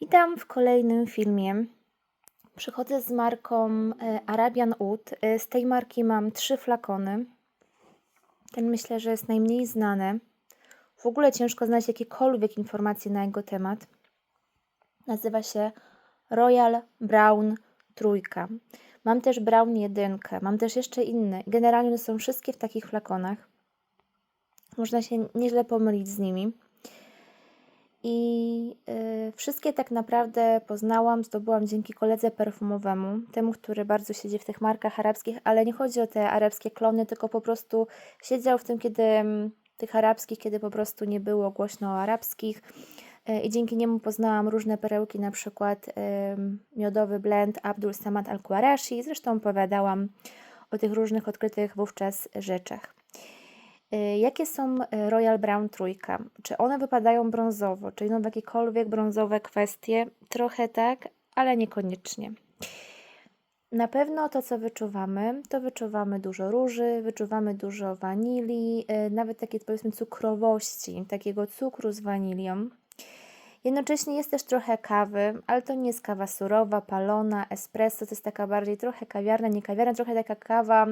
Witam w kolejnym filmie. Przychodzę z marką e, Arabian Oud. E, Z tej marki mam trzy flakony. Ten myślę, że jest najmniej znany. W ogóle ciężko znaleźć jakiekolwiek informacje na jego temat. Nazywa się Royal Brown Trójka. Mam też Brown jedynkę, mam też jeszcze inne. Generalnie są wszystkie w takich flakonach. Można się nieźle pomylić z nimi. I y, wszystkie tak naprawdę poznałam, zdobyłam dzięki koledze perfumowemu, temu, który bardzo siedzi w tych markach arabskich, ale nie chodzi o te arabskie klony, tylko po prostu siedział w tym, kiedy mm, tych arabskich, kiedy po prostu nie było głośno arabskich. Y, I dzięki niemu poznałam różne perełki, na przykład miodowy blend Abdul Samad Al-Qurashi. Zresztą opowiadałam o tych różnych odkrytych wówczas rzeczach. Y, Jakie są y, Royal Brown trójka? Czy one wypadają brązowo? Czy idą w jakiekolwiek brązowe kwestie? Trochę tak, ale niekoniecznie. Na pewno to, co wyczuwamy, to wyczuwamy dużo róży, wyczuwamy dużo wanilii, y, nawet takiej powiedzmy cukrowości, takiego cukru z wanilią. Jednocześnie jest też trochę kawy, ale to nie jest kawa surowa, palona, espresso, to jest taka bardziej trochę kawiarna, nie kawiarna, trochę taka kawa,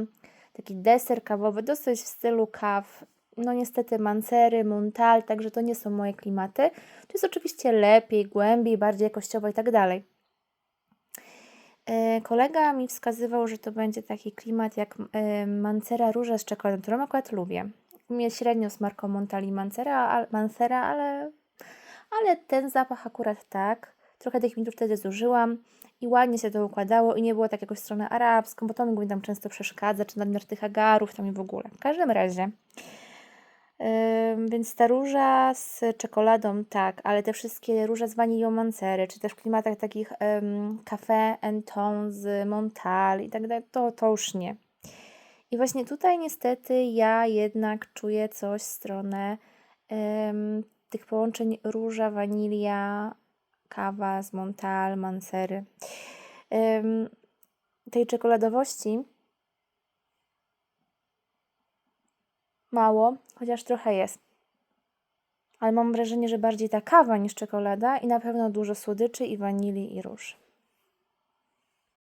taki deser kawowy, dosyć w stylu kaw. No niestety mancery, montal, także to nie są moje klimaty. To jest oczywiście lepiej, głębiej, bardziej jakościowo i tak dalej. E, Kolega mi wskazywał, że to będzie taki klimat jak e, Mancera Róża z czekoladą, którą akurat lubię. Mnie średnio z marką Montali Mancera, Mancera, ale, ale ten zapach akurat tak. Trochę tych minut wtedy zużyłam i ładnie się to układało i nie było tak jakoś stronę arabską, bo to mi tam często przeszkadza, czy nadmiar tych agarów, tam i w ogóle. W każdym razie. Ym, więc ta róża z czekoladą tak, ale te wszystkie róże z wanilią mancery, czy też w klimatach takich um, Café and Ton z Montal i tak dalej, to, to już nie. I właśnie tutaj niestety ja jednak czuję coś w stronę tych połączeń róża, wanilia, kawa z Montal, mancery. Em, tej czekoladowości mało, chociaż trochę jest. Ale mam wrażenie, że bardziej ta kawa niż czekolada i na pewno dużo słodyczy i wanilii i róż.